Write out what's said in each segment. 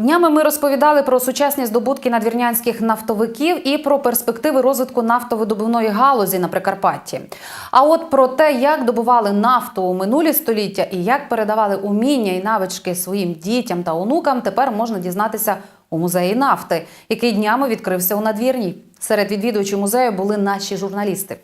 Днями ми розповідали про сучасні здобутки надвірнянських нафтовиків і про перспективи розвитку нафтовидобувної галузі на Прикарпатті. А от про те, як добували нафту у минулі століття і як передавали уміння і навички своїм дітям та онукам, тепер можна дізнатися у музеї нафти, який днями відкрився у надвірній. Серед відвідувачів музею були наші журналісти.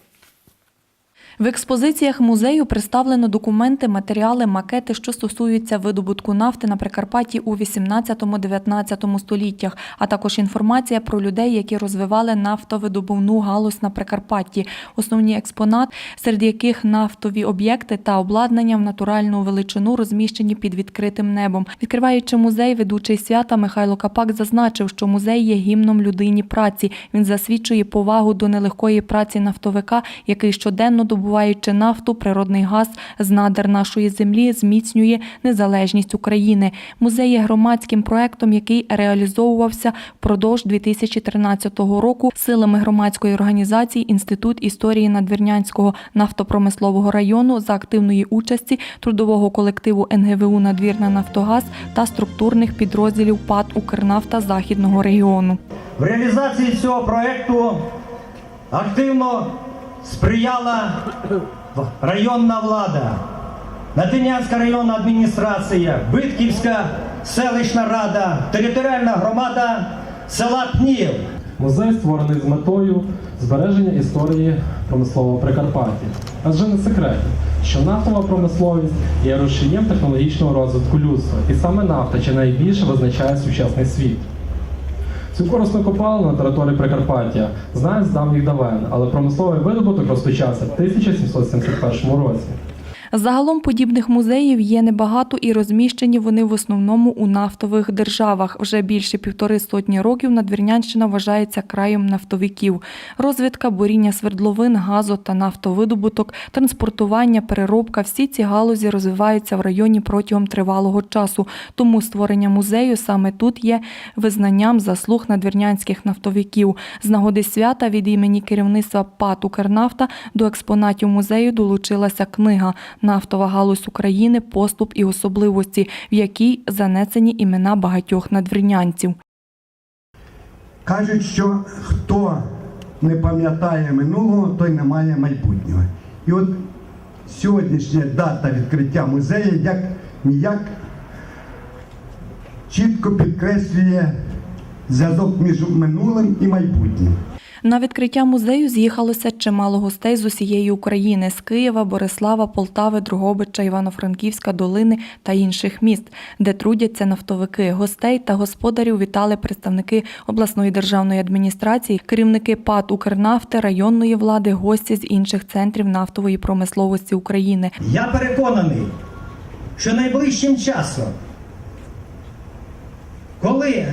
В експозиціях музею представлено документи, матеріали, макети, що стосуються видобутку нафти на Прикарпатті у 18-19 століттях, а також інформація про людей, які розвивали нафтовидобувну галузь на Прикарпатті. Основні експонат, серед яких нафтові об'єкти та обладнання в натуральну величину розміщені під відкритим небом. Відкриваючи музей, ведучий свята Михайло Капак зазначив, що музей є гімном людині праці. Він засвідчує повагу до нелегкої праці нафтовика, який щоденно добуваючи нафту, природний газ з надр нашої землі, зміцнює незалежність України. Музей є громадським проектом, який реалізовувався впродовж 2013 року силами громадської організації Інститут історії Надвірнянського нафтопромислового району за активної участі трудового колективу НГВУ Надвірна Нафтогаз та структурних підрозділів ПАД Укрнафта Західного регіону. В реалізації цього проєкту активно сприяла районна влада, Натинянська районна адміністрація, Битківська селищна рада, територіальна громада села Пнів. Музей створений з метою збереження історії промислового Прикарпаття. Адже не секрет, що нафтова промисловість є рушієм технологічного розвитку людства, і саме нафта чи найбільше визначає сучасний світ. Цю корисну копалину на території Прикарпаття знають з давніх давен, але промисловий видобуток розпочався в 1771 році. Загалом подібних музеїв є небагато і розміщені вони в основному у нафтових державах. Вже більше півтори сотні років Надвірнянщина вважається краєм нафтовиків. Розвідка, буріння свердловин, газу та нафтовидобуток, транспортування, переробка – всі ці галузі розвиваються в районі протягом тривалого часу. Тому створення музею саме тут є визнанням заслуг надвірнянських нафтовиків. З нагоди свята від імені керівництва ПАТ «Укрнафта» до експонатів музею долучилася книга Нафтова галузь України, поступ і особливості, в якій занесені імена багатьох надвірнянців. Кажуть, що хто не пам'ятає минулого, той не має майбутнього. І от сьогоднішня дата відкриття музею як ніяк чітко підкреслює зв'язок між минулим і майбутнім. На відкриття музею з'їхалося чимало гостей з усієї України з Києва, Борислава, Полтави, Другобича, Івано-Франківська, Долини та інших міст, де трудяться нафтовики. Гостей та господарів вітали представники обласної державної адміністрації, керівники ПАД Укрнафти, районної влади, гості з інших центрів нафтової промисловості України. Я переконаний, що найближчим часом, коли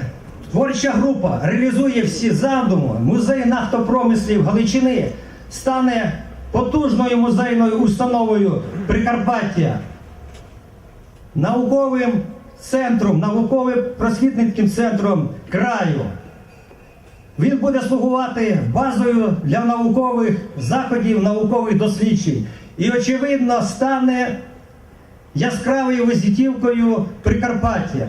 творча група реалізує всі задуми, музей нафтопромислів Галичини стане потужною музейною установою Прикарпаття, науковим центром, науковим просвітницьким центром краю. Він буде слугувати базою для наукових заходів, наукових досліджень. І, очевидно, стане яскравою визитівкою Прикарпаття.